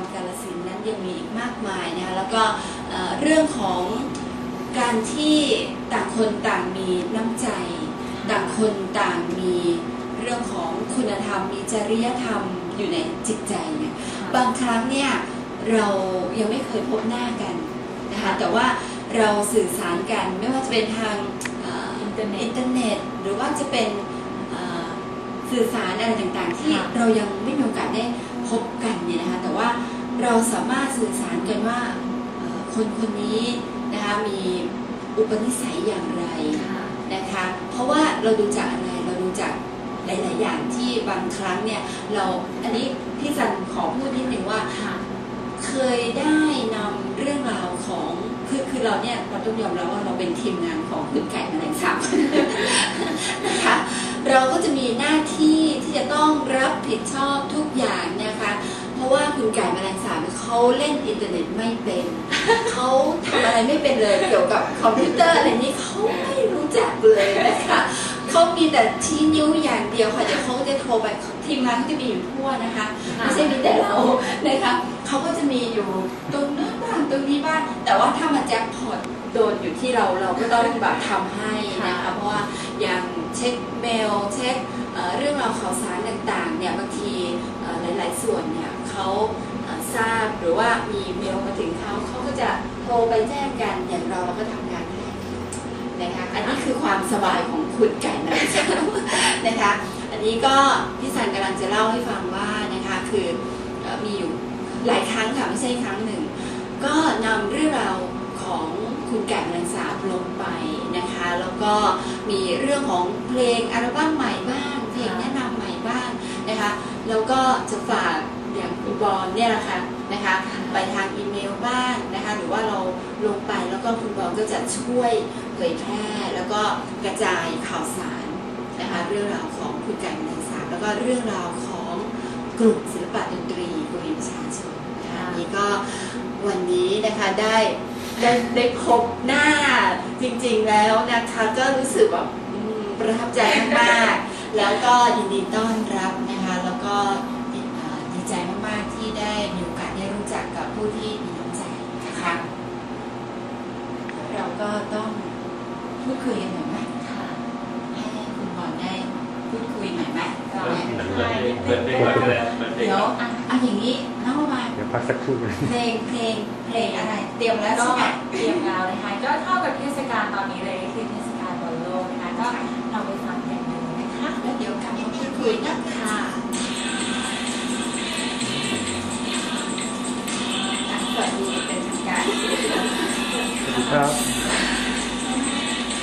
รกาลสินธุ์นั้นยังมีอีกมากมายนะคะแล้วก็เอ่อเรื่องของการที่ต่างคนต่างมีน้ำใจ ต่างคนต่างมีเรื่องของคุณธรรม มีจริยธรรมอยู่ในจิตใจเนี่ยบางครั้งเนี่ยเรายังไม่เคยพบหน้ากันนะคะแต่ว่าเราสื่อสารกันไม่ว่าจะเป็นทางเอ่ออินเทอร์เน็ตอินเทอร์เน็ต หรือว่าจะเป็นเอ่อสื่อสารอะไรต่างๆ ที่ค่ะเรายังไม่มีโอกาสได้ พบกันเนี่ยนะคะแต่ว่าเราสามารถสื่อสารกันว่าคนคนนี้นะคะมีอุปนิสัยอย่างไรนะคะเพราะว่าเราดูจากอะไรเราดูจากหลาย ๆ อย่างที่บางครั้งเนี่ยเราอันนี้พี่สันขอพูดนิดหนึ่งว่าเคยได้นำเรื่องราวของคือคือเราเนี่ยเราต้องยอมรับว่าเราเป็นทีมงานของคุณไก่แมลงสาบนะคะเราก็จะมีหน้าที่ที่จะต้องรับผิดชอบทุกอย่างนะคะเพราะ ว่าคุณไก่แมลงสาบเขาเล่นอินเทอร์เน็ตไม่เป็น เขาทำอะไรไม่เป็นเลยเกี่ยวกับคอมพิวเตอร์อะไรนี้เขาไม่รู้จักเลยนะคะเขามีแต่ชี้นิ้วอย่างเดียวค่ะเดี๋ยวเขาจะโทรไปทีมงานเขาจะมีอยู่ทั่วนะคะไม่ใช่มีแต่เรานะคะเขาก็จะมีอยู่ต แต่ว่าถ้ามาแจ็คพอตโดนอยู่ที่เราเราก็ต้องแบบทำให้นะคะเพราะว่าอย่างเช็คเมลเช็คเอ่อเรื่องราวข่าวสารต่างๆเนี่ยบางทีเอ่อหลายๆส่วนเนี่ยเขาเอ่อทราบหรือว่ามีเมลมาถึงเขาเขาก็จะโทรไปแจ้งกันอย่างเราเราก็ทำงานให้นะคะอันนี้คือความสบายของคุณไก่นะคะนะคะอันนี้ก็พี่สันกำลังจะเล่าให้ฟังว่านะคะคือเอ่อมีอยู่หลายครั้งค่ะไม่ใช่ครั้งหนึ่ง ก็นำเรื่องราวของคุณแก่แมลงสาลงไปนะคะ แล้วก็มีเรื่องของเพลงอัลบั้มใหม่บ้าง เพลงแนะนำใหม่บ้างนะคะ แล้วก็จะฝากอย่างคุณบอลเนี่ยแหละคะนะคะไปทางอีเมลบ้างนะคะหรือว่าเราลงไปแล้วก็คุณบอลก็จะช่วยเผยแพร่แล้วก็กระจายข่าวสารนะคะเรื่องราวของคุณไก่แมลงสาแล้วก็เรื่องราวของกลุ่มศิลปะดนตรีกลุ่มประชาชน นะคะอันนี้ก็วันนี้นะคะได้ได้ได้พบหน้าจริงๆแล้วนะคะก็รู้สึกแบบอืมประทับใจมากๆแล้วก็ยินดีต้อนรับนะคะแล้วก็ดีเอ่อดีใจมากๆที่ได้มีโอกาสได้รู้จักกับผู้ที่มีน้ำใจนะคะเราก็ต้องพูดคุยกันหน่อยไหมค่ะให้คุณบอลได้พูดคุยหน่อยไหมก็เปิดเพลงเปิดเพลงเปิดเพลงเปิดเพลงเดี๋ยวอะเอาอย่างนี้ พักสักครู่หนึงเพลงเพลงเพลงอะไร เตรียมแล้วก็ใช่ไหมเตรียมแล้วนะคะก็เท่ากับเทศกาลตอนนี้เลยคือเทศกาลบอลโลกนะคะก็เราไปฟังกันดูนะคะแล้วเดี๋ยวกลับมาพูดคุยนะคะสวัสดีเป็นทางการสวัสดีครับ